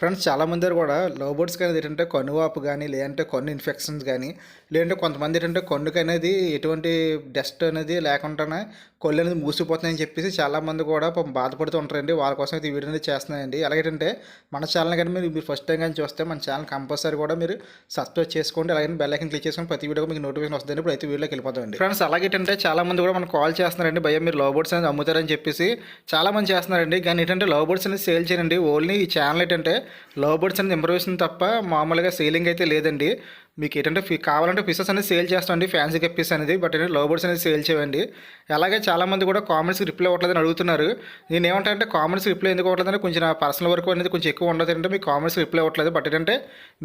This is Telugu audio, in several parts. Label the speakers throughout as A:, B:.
A: ఫ్రెండ్స్ చాలామంది కూడా లవ్ బర్డ్స్ అనేది ఏంటంటే కనువాపు కానీ లేదంటే కన్ను ఇన్ఫెక్షన్స్ కానీ లేదంటే కొంతమంది ఏంటంటే కన్నుకి అనేది ఎటువంటి డస్ట్ అనేది లేకుండానే కొళ్ళు అనేది మూసిపోతున్నాయని చెప్పేసి చాలామంది కూడా పాపం బాధపడుతూ ఉంటారండి. వాళ్ళ కోసం అయితే ఈ వీడియో అనేది చేస్తున్నాయండి. ఎలాగంటే మన ఛానల్ కానీ మీరు మీరు ఫస్ట్ టైం కానీ చూస్తే మన ఛానల్ కంపల్సరీ కూడా మీరు సబ్స్క్రైబ్ చేసుకోండి. అలాగే బెల్ ఐకన్ క్లిక్ చేసుకొని ప్రతి వీడియో మీకు నోటిఫికేషన్ వస్తుంది ఇప్పుడు అయితే వీడియోకి వెళ్ళిపోతామండి. ఫ్రెండ్స్ అలాగేంటంటే చాలామంది కూడా మనకు కాల్ చేస్తున్నారండి. భయ్య మీరు లవ్ బర్డ్స్ అనేది అమ్ముతారని చెప్పేసి చాలా మంది చేస్తున్నారండి. కానీ ఏంటంటే లవ్ బర్డ్స్ అనేది సేల్ చేయండి ఓన్లీ ఈ ఛానల్ ఏంటంటే లవ్ బర్డ్స్ అనేది ఇంప్రూవేషన్ తప్ప మామూలుగా సేలింగ్ అయితే లేదండి. మీకు ఏంటంటే ఫి కావాలంటే పిసెస్ అనేది సేల్ చేస్తామండి ఫ్యాన్సీ గప్పీస్ అనేది బట్ ఏంటంటే లవ్ బర్డ్స్ అనేది సేల్ చేయండి అలాగే చాలామంది కూడా కామెంట్స్కి రిప్లై అవ్వట్లేదని అడుగుతున్నారు. నేను ఏమంటానంటే కామెంట్స్ రిప్లై ఎందుకు అవ్వట్లేదని కొంచెం పర్సనల్ వర్క్ అనేది కొంచెం ఎక్కువ ఉండదు అంటే మీకు కామెంట్స్ రిప్లై అవ్వట్లేదు బట్ ఏంటంటే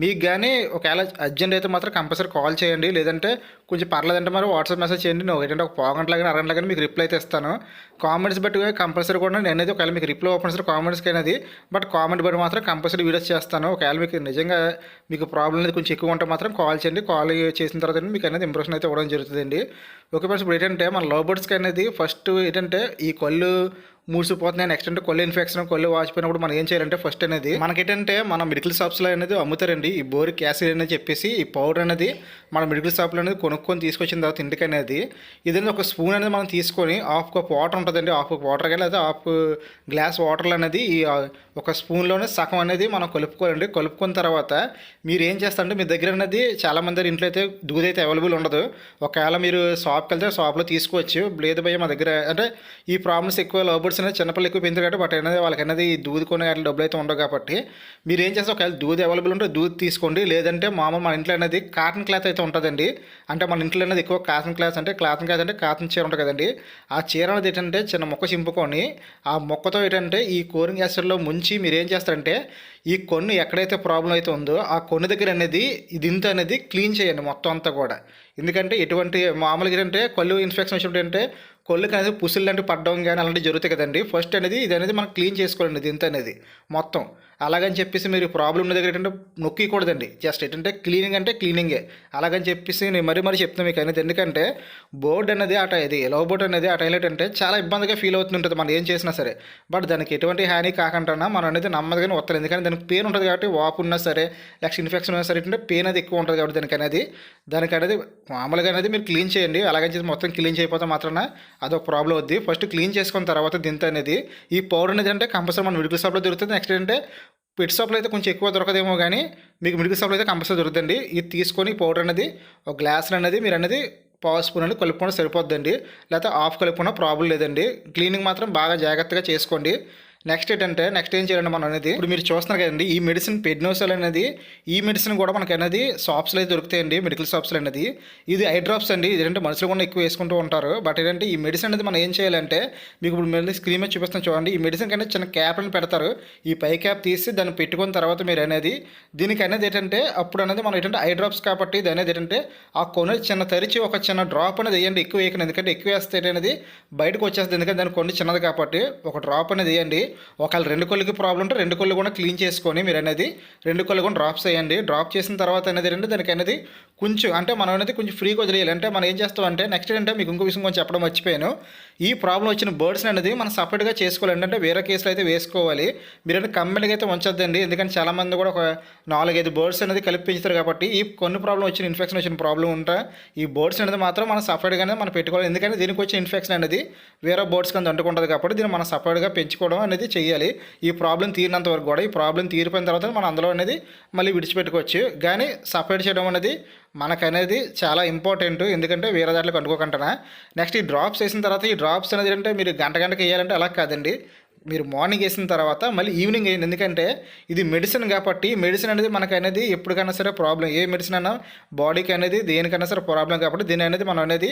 A: మీకు కానీ ఒకవేళ అర్జెంట్ అయితే మాత్రం కంపల్సరీ కాల్ చేయండి. లేదంటే కొంచెం పర్లేదంటే మరి వాట్సాప్ మెసేజ్ చేయండి. నేను ఏంటంటే ఒక పావుగంటలా కానీ అరగంటలా కానీ మీకు రిప్లై అయితే ఇస్తాను. కామెంట్స్ బట్టి కంపల్సరీ కూడా నేను అనేది ఒకవేళ మీకు రిప్లై ఓపెన్ సరే కామెంట్స్కి అనేది బట్ కామెంట్ బట్టి మాత్రం కంపల్సరీ వీడియోస్ చేస్తాను. ఒకవేళ మీకు నిజంగా మీకు ప్రాబ్లం అనేది కొంచెం ఎక్కువ ఉంటే మాత్రం కాల్ చేయండి. కాల్ చేసిన తర్వాత మీకు అనేది ఇంప్రెషన్ అయితే ఇవ్వడం జరుగుతుందండి. ఓకే ఫ్రెండ్స్ ఇప్పుడు ఏంటంటే మన లవ్ బర్డ్స్కి అనేది ఫస్ట్ ఏంటంటే ఈ కళ్ళు మూసిపోతున్నాయి నెక్స్ట్ అంటే కొల్లు ఇన్ఫెక్షన్ కొల్లు వాచిపోయినప్పుడు మనం ఏం చేయాలంటే ఫస్ట్ అనేది మనకేంటంటే మన మెడికల్ షాప్స్లో అనేది అమ్ముతారండి. ఈ బోరిక్ యాసిడ్ అనేది చెప్పేసి ఈ పౌడర్ అనేది మన మెడికల్ షాప్లో అనేది కొనుక్కొని తీసుకొచ్చిన తర్వాత ఇంటికి అనేది ఇదంతా ఒక స్పూన్ అనేది మనం తీసుకొని హాఫ్ కప్ వాటర్ ఉంటుందండి. హాఫ్ కప్ వాటర్ కానీ లేదా హాఫ్ గ్లాస్ వాటర్లు అనేది ఈ ఒక స్పూన్లోనే సగం అనేది మనం కలుపుకోవాలండి. కలుపుకున్న తర్వాత మీరు ఏం చేస్తారంటే మీ దగ్గర అనేది చాలా మంది ఇంట్లో అయితే దూది అయితే అవైలబుల్ ఉండదు. ఒకవేళ మీరు షాప్ వెళ్తే షాప్లో తీసుకోవచ్చు లేదు భయ్య మా దగ్గర అంటే ఈ ప్రాబ్లమ్స్ ఎక్కువ లవ్ బర్డ్స్ అనేది చిన్నపిల్లలు ఎక్కువ పెంచారు కాబట్టి బట్ అనేది వాళ్ళకి అనేది దూది కొనే అట్లా డబ్బులు అయితే ఉండవు కాబట్టి మీరు ఏం చేస్తే ఒకవేళ దూది అవైలబుల్ ఉంటే దూది తీసుకోండి. లేదంటే మామూలు మన ఇంట్లో అనేది కాటన్ క్లాత్ అయితే ఉంటుందండి. అంటే మన ఇంట్లో అనేది ఎక్కువ కాటన్ క్లాత్ అంటే కాటన్ క్లాత్ అంటే కాటన్ చీర ఉంటుంది కదండి. ఆ చీర అనేది ఏంటంటే చిన్న మొక్క చింపుకొని ఆ మొక్కతో ఏంటంటే ఈ కోరింగ్ యాసిడ్లో ముంచి మీరు ఏం చేస్తారంటే ఈ కొన్ను ఎక్కడైతే ప్రాబ్లం అయితే ఉందో ఆ కొన్ను దగ్గర అనేది ఇదింత అనేది క్లీన్ చేయండి మొత్తం అంతా కూడా. ఎందుకంటే ఎటువంటి మామూలుగా ఏంటంటే కళ్ళు ఇన్ఫెక్షన్ వచ్చినప్పుడు అంటే కొళ్ళుకి అనేది పుసులు లాంటివి పడడం కానీ అలాంటివి జరుగుతాయి కదండి. ఫస్ట్ అనేది ఇది అనేది మనం క్లీన్ చేసుకోవాలండి ఇది అనేది మొత్తం. అలాగని చెప్పేసి మీరు ప్రాబ్లం ఉన్న దగ్గర ఏంటంటే నొక్కికూడదండి జస్ట్ ఏంటంటే క్లీనింగ్ అంటే క్లీనింగే. అలాగని చెప్పేసి నేను మరీ మరీ చెప్తాను మీకు అనేది ఎందుకంటే బోర్డు అనేది అట ఇది ఎలో బోర్డు అనేది ఆ టైలెట్ అంటే చాలా ఇబ్బందిగా ఫీల్ అవుతుంటుంది మనం ఏం చేసినా సరే. బట్ దానికి ఎటువంటి హాని కాకుండా మనం అనేది నెమ్మదిగానే వస్తారు ఎందుకంటే దానికి పెయిన్ ఉంటుంది కాబట్టి వాపు ఉన్నా సరే లేకపోతే ఇన్ఫెక్షన్ ఉన్నా సరే ఏంటంటే పెయిన్ అది ఎక్కువ ఉంటుంది కాబట్టి దానికి అనేది దానికి అనేది మామూలుగా అనేది మీరు క్లీన్ చేయండి. అలాగని చెప్పి మొత్తం క్లీన్ చేయకపోతే మాత్రాన అదొక ప్రాబ్లం అవుద్ది. ఫస్ట్ క్లీన్ చేసుకున్న తర్వాత దింత అనేది ఈ పౌడర్ అనేది అంటే కంపల్సరీ మన మెడికల్ షాప్లో దొరుకుతుంది. నెక్స్ట్ ఏంటంటే పెట్ షాప్లో అయితే కొంచెం ఎక్కువ దొరకదేమో కానీ మీకు మెడికల్ షాప్లో అయితే కంపల్సరీ దొరుకుతుంది ఇది తీసుకొని పౌడర్ అనేది ఒక గ్లాస్ అనేది మీరు అనేది పావు స్పూన్ అనేది కలుపుకుండా సరిపోద్దండి. లేకపోతే ఆఫ్ కలుపుకున్న ప్రాబ్లం లేదండి. క్లీనింగ్ మాత్రం బాగా జాగ్రత్తగా చేసుకోండి. నెక్స్ట్ ఏంటంటే నెక్స్ట్ ఏం చేయాలండి మనం అనేది ఇప్పుడు మీరు చూస్తున్నారు కదండి ఈ మెడిసిన్ పెడ్నోసల్ అనేది ఈ మెడిసిన్ కూడా మనకి అనేది షాప్స్లో అయితే దొరుకుతాయండి మెడికల్ షాప్స్లో అనేది. ఇది ఐ డ్రాప్స్ అండి ఇది మనుషులు కూడా ఎక్కువ వేసుకుంటూ ఉంటారు. బట్ ఏంటంటే ఈ మెడిసిన్ అనేది మనం ఏం చేయాలంటే మీకు ఇప్పుడు మళ్ళీ స్క్రీన్ మీద చూపిస్తాను చూడండి. ఈ మెడిసిన్ కంటే చిన్న క్యాప్ అని పెడతారు. ఈ పై క్యాప్ తీసి దాన్ని పెట్టుకున్న తర్వాత మీరు అనేది దీనికి అనేది ఏంటంటే అప్పుడు అనేది మనం ఏంటంటే ఐ డ్రాప్స్ కాబట్టి ఇది అనేది ఏంటంటే ఆ కొన చిన్న తరిచి ఒక చిన్న డ్రాప్ అనేది వేయండి. ఎక్కువ వేయకండి. ఎందుకంటే ఎక్కువ వేస్తే అనేది బయటకు వచ్చేస్తుంది. ఎందుకంటే దాని కొన్ని చిన్నది కాబట్టి ఒక డ్రాప్ అనేది వేయండి. ఒకవేళ రెండు కొళ్ళకి ప్రాబ్లం ఉంటే రెండు కొళ్ళు కూడా క్లీన్ చేసుకొని మీరు అనేది రెండు కొళ్ళు కూడా డ్రాప్స్ వేయండి. డ్రాప్ చేసిన తర్వాత అనేది రెండు దానికి అనేది కొంచెం అంటే మనం అనేది కొంచెం ఫ్రీగా వదిలేయాలి. అంటే మనం ఏం చేస్తాం అంటే నెక్స్ట్ ఏంటంటే మీకు ఇంకో విషయం కొంచెం చెప్పడం మర్చిపోయాను. ఈ ప్రాబ్లం వచ్చిన బర్డ్స్ అనేది మనం సపరేట్గా చేసుకోవాలి ఏంటంటే వేరే కేసులో అయితే వేసుకోవాలి. మీరంటే కంపెనీకి అయితే ఉంచొద్దండి ఎందుకంటే చాలామంది కూడా ఒక నాలుగైదు బర్డ్స్ అనేది కలిపి పెంచుతారు కాబట్టి ఈ కొన్ని ప్రాబ్లం వచ్చిన ఇన్ఫెక్షన్ వచ్చిన ప్రాబ్లం ఉంటా. ఈ బర్డ్స్ అనేది మాత్రం మనం సపరేట్గానే మనం పెట్టుకోవాలి. ఎందుకంటే దీనికి వచ్చిన ఇన్ఫెక్షన్ అనేది వేరే బర్డ్స్ కింద అంటుకుంటుంది కాబట్టి దీన్ని మనం సపరేట్గా పెంచుకోవడం అనేది చేయాలి ఈ ప్రాబ్లం తీరినంత వరకు కూడా ఈ ప్రాబ్లం తీరిపోయిన తర్వాత మనం అందులో అనేది మళ్ళీ విడిచిపెట్టుకోవచ్చు. కానీ సపరేట్ చేయడం అనేది మనకనేది చాలా ఇంపార్టెంట్ ఎందుకంటే వేరే దాంట్లో కంటుకోకుండా నెక్స్ట్ ఈ డ్రాప్స్ వేసిన తర్వాత ఈ డ్రాప్స్ అనేది అంటే మీరు గంట గంటకి వేయాలంటే అలా కాదండి. మీరు మార్నింగ్ వేసిన తర్వాత మళ్ళీ ఈవినింగ్ వేయండి. ఎందుకంటే ఇది మెడిసిన్ కాబట్టి మెడిసిన్ అనేది మనకు అనేది ఎప్పటికైనా సరే ప్రాబ్లం. ఏ మెడిసిన్ అయినా బాడీకి అనేది దేనికైనా సరే ప్రాబ్లం కాబట్టి దీని అనేది మనం అనేది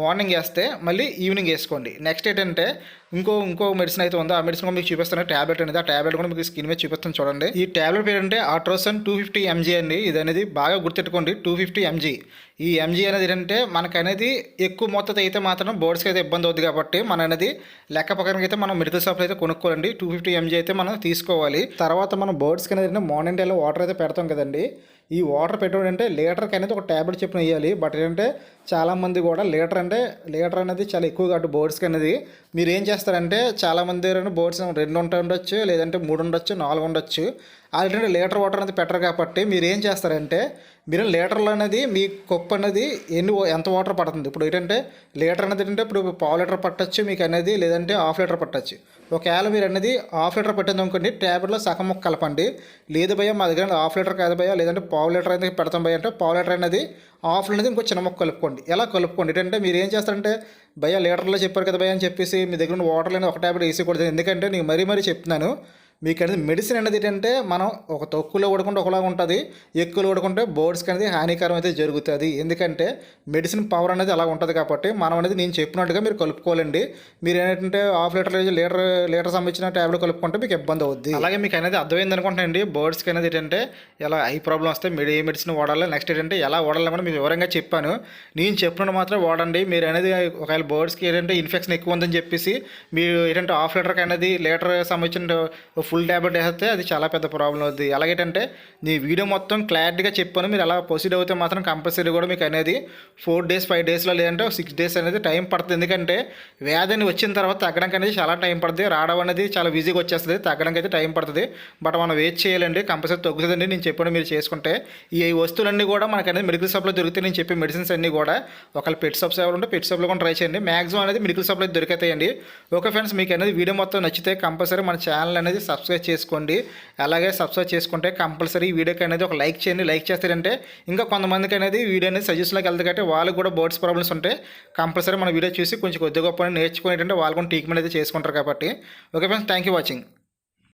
A: మార్నింగ్ వేస్తే మళ్ళీ ఈవినింగ్ వేసుకోండి. నెక్స్ట్ ఏంటంటే ఇంకో ఇంకో మెడిసిన్ అయితే ఉందో? ఆ మెడిసిన్ కూడా మీకు చూపిస్తాను. ట్యాబ్లెట్ అనేది ఆ ట్యాబ్లెట్ కూడా మీకు స్కిన్ మీద చూపిస్తాను చూడండి. ఈ ట్యాబ్లెట్ పేరు అంటే ఆట్రోసన్ టూ ఫిఫ్టీ ఎంజీ అండి. ఇది అనేది బాగా గుర్తెట్టుకోండి టూ ఫిఫ్టీ ఎంజీ. ఈ ఎంజీ అనేది ఏంటంటే మనకు అనేది ఎక్కువ మొత్తం అయితే మాత్రం బోర్డ్స్కి అయితే ఇబ్బంది అవుతుంది కాబట్టి మన అనేది లెక్క పక్కనకి అయితే మనం మెడికల్ షాప్లో అయితే కొనుక్కోవాలండి. టూ ఫిఫ్టీ ఎంజీ అయితే మనం తీసుకోవాలి. తర్వాత మనం బర్డ్స్కి అనేది మార్నింగ్ టైంలో వాటర్ అయితే పెడతాం కదండి. ఈ వాటర్ పెట్టడం అంటే లీటర్కి అనేది ఒక ట్యాబ్లెట్ చెప్పిన వేయాలి. బట్ ఏంటంటే చాలామంది కూడా లీటర్ అంటే లీటర్ అనేది చాలా ఎక్కువ కాబట్టి బోర్డ్స్కి అనేది మీరు ఏం చేస్తారంటే చాలామంది బోర్డ్స్ రెండు ఉంటా ఉండొచ్చు లేదంటే మూడు ఉండొచ్చు నాలుగు ఉండొచ్చు. ఏంటంటే లీటర్ వాటర్ అనేది పెట్టరు కాబట్టి మీరు ఏం చేస్తారంటే మీరు లీటర్లు అనేది మీ కప్పు అనేది ఎన్ని ఎంత వాటర్ పడుతుంది? ఇప్పుడు ఏంటంటే లీటర్ అనేది ఏంటంటే ఇప్పుడు పావు లీటర్ పట్టచ్చు మీకు అనేది లేదంటే హాఫ్ లీటర్ పట్టచ్చు. ఒకవేళ మీరు అనేది హాఫ్ లీటర్ పెట్టింది అనుకోండి ట్యాబ్లెట్లో సగం ముక్క కలపండి. లేదు భయ మా దగ్గర హాఫ్ లీటర్ కాదు భయ లేదంటే పావు లీటర్ అనేది పెడతాం భయ అంటే పావు లీటర్ అనేది హాఫ్ అనేది ఇంకో చిన్న ముక్క కలుపుకోండి. ఎలా కలుపుకోండి? ఏంటంటే మీరు ఏం చేస్తారంటే భయ లీటర్లో చెప్పారు కదా భయ అని చెప్పేసి మీ దగ్గర ఉన్న వాటర్ అనేది ఒక ట్యాబ్లెట్ వేసేకూడదు ఎందుకంటే నేను మరీ మరీ చెప్తున్నాను మీకు అనేది మెడిసిన్ అనేది ఏంటంటే మనం ఒక తక్కువలో పడుకుంటే ఒకలాగా ఉంటుంది ఎక్కువలో పడుకుంటే బోర్డ్స్కి అనేది హానికరం అయితే జరుగుతుంది. ఎందుకంటే మెడిసిన్ పవర్ అనేది అలా ఉంటుంది కాబట్టి మనం అనేది నేను చెప్పినట్టుగా మీరు కలుపుకోవాలండి. మీరు ఏంటంటే హాఫ్ లీటర్ లీటర్ లీటర్ సంబంధించిన ట్యాబ్లెట్ కలుపుకుంటే మీకు ఇబ్బంది అవుద్ది. అలాగే మీకు అనేది అర్థమైంది అనుకుంటానండి బోర్డ్స్కి అనేది ఏంటంటే ఎలా ఐ ప్రాబ్లం వస్తే మీరు ఏ మెడిసిన్ వాడాలి నెక్స్ట్ ఏంటంటే ఎలా వాడాలి కూడా మీకు వివరంగా చెప్పాను. నేను చెప్పినట్టు మాత్రం వాడండి. మీరు అనేది ఒకవేళ బోర్డ్స్కి ఏంటంటే ఇన్ఫెక్షన్ ఎక్కువ ఉందని చెప్పేసి మీరు ఏంటంటే హాఫ్ లీటర్కి అనేది లీటర్ సంబంధించిన ఫుల్ ట్యాబ్లెట్ వేస్తే అది చాలా పెద్ద ప్రాబ్లం అవుతుంది ఎలాగేంటంటే నీ వీడియో మొత్తం క్లారిటీగా చెప్పాను మీరు అలా ప్రొసీడ్ అవుతే మాత్రం కంపల్సరీ కూడా మీకు అనేది ఫోర్ డేస్ ఫైవ్ డేస్లో లేదంటే సిక్స్ డేస్ అనేది టైం పడుతుంది. ఎందుకంటే వ్యాధిని వచ్చిన తర్వాత తగ్గడానికి అనేది చాలా టైం పడుతుంది రావడం అనేది చాలా ఈజీగా వచ్చేస్తుంది. తగ్గడానికి అయితే టైం పడుతుంది. బట్ మనం వెయిట్ చేయాలండి. కంపల్సరీ తగ్గుతుందండి. నేను చెప్పాను మీరు చేసుకుంటే ఈ వస్తువులన్నీ కూడా మనకు అనేది మెడికల్ షాప్లో దొరుకుతాయి. నేను చెప్పే మెడిసిన్స్ అన్నీ కూడా ఒకవేళ పెట్ షాప్స్ ఎవరు ఉంటే పెట్ షాప్లో కూడా ట్రై చేయండి. మ్యాక్సిమం అనేది మెడికల్ షాప్లో దొరికితాయండి. ఓకే ఫ్రెండ్స్ మీకు అనేది వీడియో మొత్తం నచ్చితే కంపల్సరీ మన ఛానల్ అనేది సబ్స్క్రైబ్ చేసుకోండి. అలాగే సబ్స్క్రైబ్ చేసుకుంటే కంపల్సరీ వీడియోకి అనేది ఒక లైక్ చేయండి. లైక్ చేస్తారంటే ఇంకా కొంతమందికి అనేది వీడియో అనేది సజెషన్లోకి వెళ్తుంది కాబట్టి వాళ్ళకి కూడా బోర్డ్స్ ప్రాబ్లమ్స్ ఉంటే కంపల్సరీ మన వీడియో చూసి కొంచెం కొద్ది గొప్ప నేర్చుకునేటంటే వాళ్ళు కూడా ట్రీట్మెంట్ అయితే చేసుకుంటారు కాబట్టి. Okay friends thank you watching